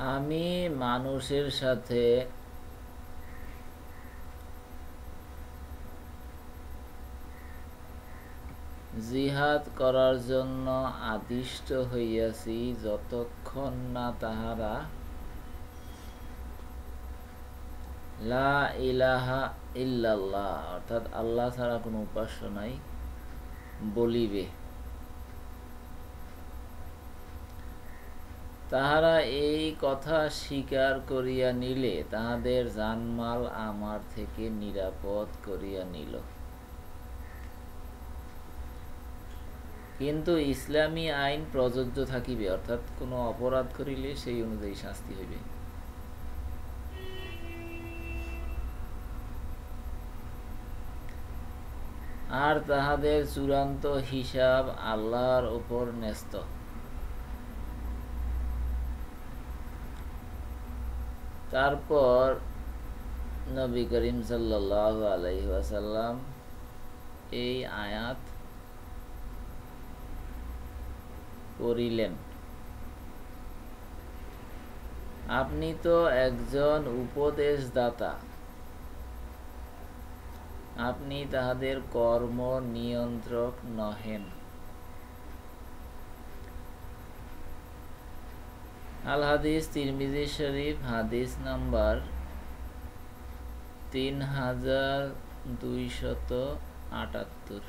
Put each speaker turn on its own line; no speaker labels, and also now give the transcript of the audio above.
আমি মানুষের সাথে জিহাদ করার জন্য আদিষ্ট হইয়াছি যতক্ষণ না তাহারা লা ইলাহা ইল্লাল্লাহ, অর্থাৎ আল্লাহ ছাড়া কোনো উপাস্য নাই, বলিবে। তাহারা এই কথা স্বীকার করিয়া নিলে, তাহাদের জানমাল আমার থেকে নিরাপদ করিয়া নিল। কিন্তু ইসলামী আইন প্রযোজ্য থাকিবে, অর্থাৎ কোনো অপরাধ করিলে সেই অনুযায়ী শাস্তি হইবে। আর তাহাদের চূড়ান্ত হিসাব আল্লাহর উপর ন্যস্ত। তারপর নবী করিম সাল্লাহ আলহিহাসাল্লাম এই আয়াত করিলেন আপনি তো একজন উপদেশদাতা। আপনি তাহাদের কর্ম নিয়ন্ত্রক নহেন। আল হাদিস তিরমিজি শরীফ হাদিস নাম্বার তিন হাজার দুইশত আটাত্তর।